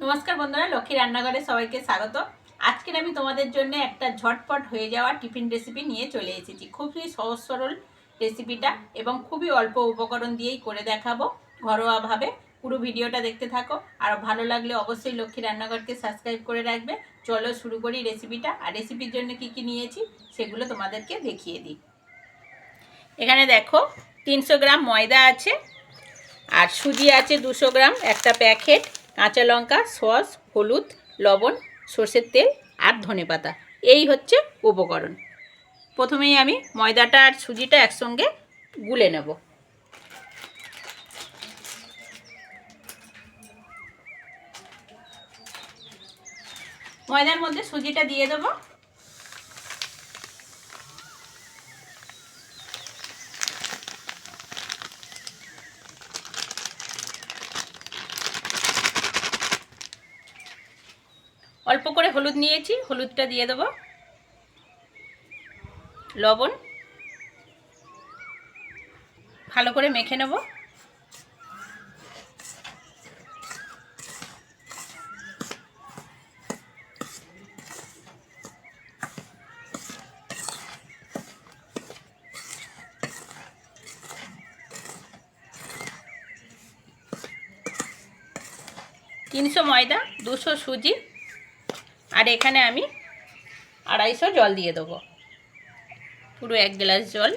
নমস্কার বন্ধুরা, লক্ষ্মী রান্নাঘরে সবাইকে স্বাগত। আজকের আমি তোমাদের জন্য একটা ঝটপট হয়ে যাওয়া টিফিন রেসিপি নিয়ে চলে এসেছি। খুবই সহজ সরল রেসিপিটা এবং খুবই অল্প উপকরণ দিয়েই করে দেখাবো ঘরোয়াভাবে। পুরো ভিডিওটা দেখতে থাকো। আর ভালো লাগলে অবশ্যই লক্ষ্মী রান্নাঘরকে সাবস্ক্রাইব করে রাখবে। চলো শুরু করি রেসিপিটা আর রেসিপির জন্য কি কি নিয়েছি সেগুলো তোমাদেরকে দেখিয়ে দিই। এখানে দেখো, তিনশো গ্রাম ময়দা আছে আর সুজি আছে দুশো গ্রাম, একটা প্যাকেট। কাঁচা লঙ্কা, সস, হলুদ, লবণ, সর্ষের তেল আর ধনে পাতা। এই হচ্ছে উপকরণ। প্রথমেই আমি ময়দাটা আর সুজিটা একসঙ্গে গুলে নেব। ময়দার মধ্যে সুজিটা দিয়ে দেবো। অল্প করে হলুদ নিয়েছি, হলুদটা দিয়ে দেবো। লবণ। ভালো করে মেখে নেব। তিনশো ময়দা, দুশো সুজি। আর এখানে আমি আড়াইশো জল দিয়ে দেবো। পুরো এক গ্লাস জল,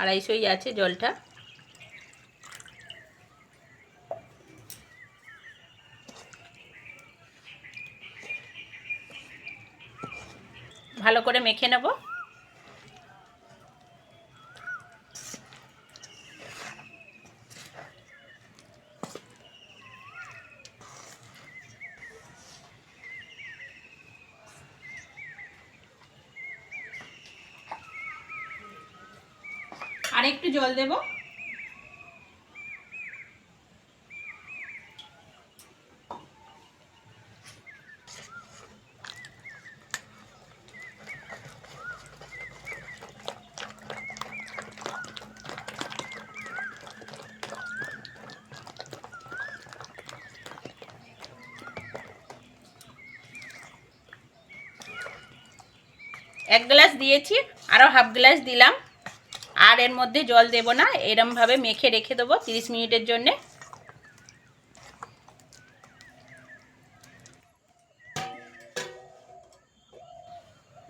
আড়াইশোই আছে জলটা। ভালো করে মেখে নেব। আর একটু জল দেব। এক গ্লাস দিয়েছি আরও হাফ গ্লাস দিলাম। আর এর মধ্যে জল দেব না, এরমভাবে মেখে রেখে দেবো তিরিশ মিনিটের জন্যে।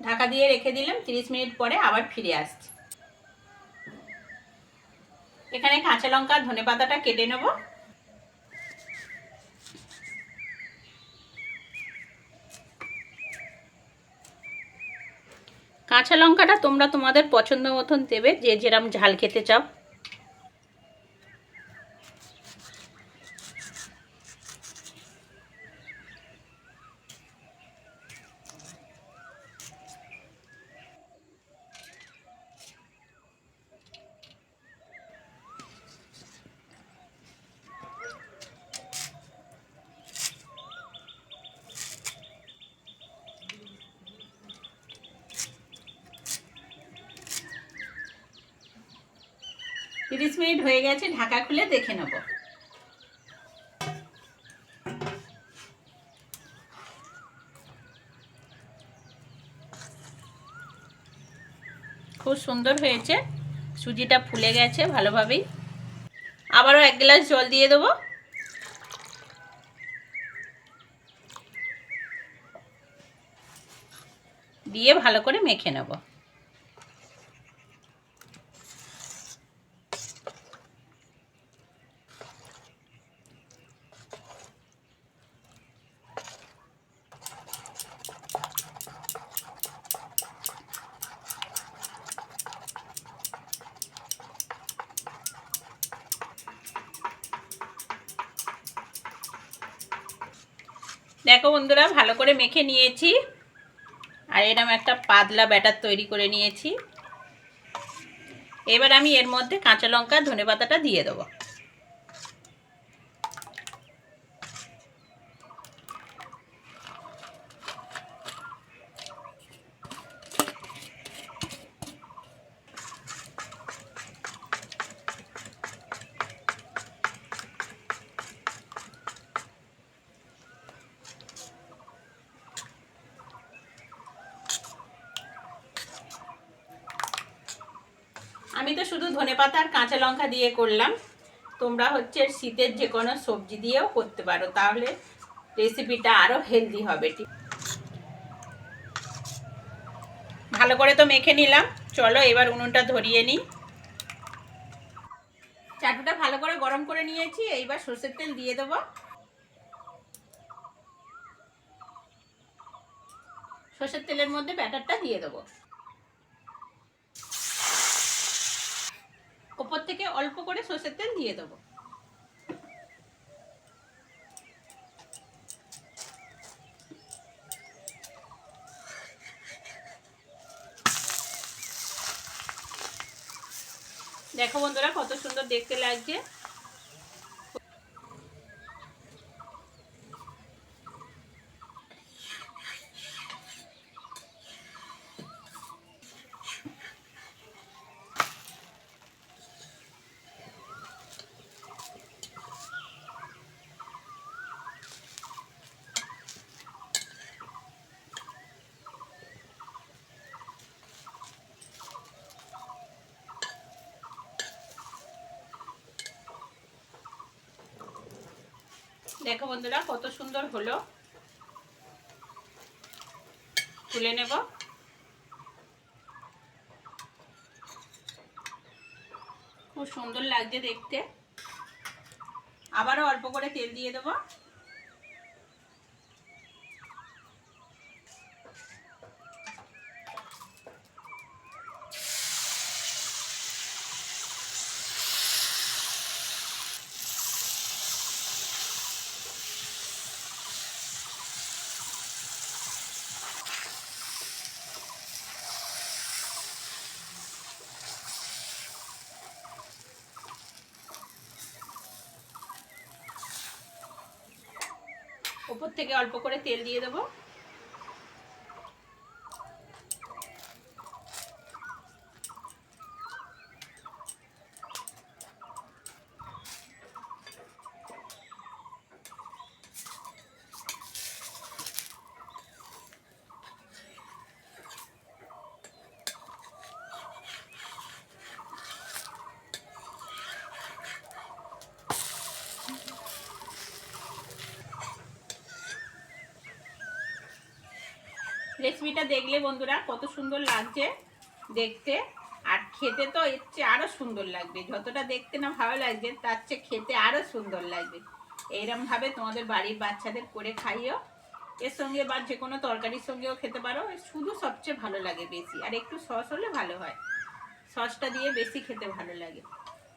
ঢাকা দিয়ে রেখে দিলাম, তিরিশ মিনিট পরে আবার ফিরে আসছি। এখানে কাঁচা লঙ্কা ধনে পাতাটা কেটে নেব। কাঁচা লঙ্কাটা তোমরা তোমাদের পছন্দ মতন দেবে যে যেরম ঝাল খেতে চাও। তিরিশ মিনিট হয়ে গেছে, ঢাকা খুলে দেখে নেব। খুব সুন্দর হয়েছে, সুজিটা ফুলে গেছে ভালোভাবেই। আবারও এক গ্লাস জল দিয়ে দেবো। দিয়ে ভালো করে মেখে নেব। দেখো বন্ধুরা, ভালো করে মেখে নিয়েছি। আর এরকম একটা পাতলা ব্যাটার তৈরি করে নিয়েছি। এবার আমি এর মধ্যে কাঁচা লঙ্কা ধনে পাতাটা দিয়ে দেবো। শুধু ধনেপাতা আর কাঁচা লঙ্কা দিয়ে করলাম। তোমরা হচ্ছে শীতের যে কোনো সবজি দিয়েও করতে পারো, তাহলে রেসিপিটা আরও হেলদি হবে। ঠিক ভালো করে তো মেখে নিলাম। চলো এবার উনুনটা ধরিয়ে নিই। চাটুটা ভালো করে গরম করে নিয়েছি, এইবার সর্ষের তেল দিয়ে দেবো। সর্ষের তেলের মধ্যে ব্যাটারটা দিয়ে দেবো। ওপর থেকে অল্প করে সর্ষের তেল দিয়ে দেবো। দেখো বন্ধুরা কত সুন্দর দেখতে লাগছে। দেখো বন্ধুরা, কত সুন্দর হলো। তুলে নেব। খুব সুন্দর লাগছে দেখতে। আবারও অল্প করে তেল দিয়ে দেবো। ওপর থেকে অল্প করে তেল দিয়ে দেবো। রেসিপিটা দেখলে বন্ধুরা কত সুন্দর লাগছে দেখতে। আর খেতে তো এর চেয়ে আরও সুন্দর লাগবে। যতটা দেখতে না ভালো লাগছে, তার চেয়ে খেতে আরও সুন্দর লাগবে। এইরকমভাবে তোমাদের বাড়ির বাচ্চাদের করে খাইও। এর সঙ্গে বা যে কোনো তরকারির সঙ্গেও খেতে পারো। শুধু সবচেয়ে ভালো লাগে বেশি। আর একটু সস হলে ভালো হয়। সসটা দিয়ে বেশি খেতে ভালো লাগে।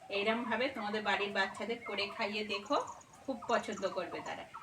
এইরকমভাবে তোমাদের বাড়ির বাচ্চাদের করে খাইয়ে দেখো। খুব পছন্দ করবে তারা।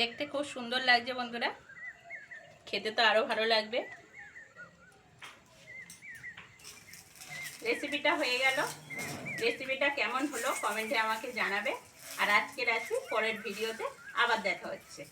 দেখতে খুব সুন্দর লাগছে বন্ধুরা। খেতে তো আরও ভালো লাগবে। রেসিপিটা হয়ে গেল। রেসিপিটা কেমন হলো কমেন্টে আমাকে জানাবে। আর আজকের আছি পরের ভিডিওতে আবার দেখা হচ্ছে।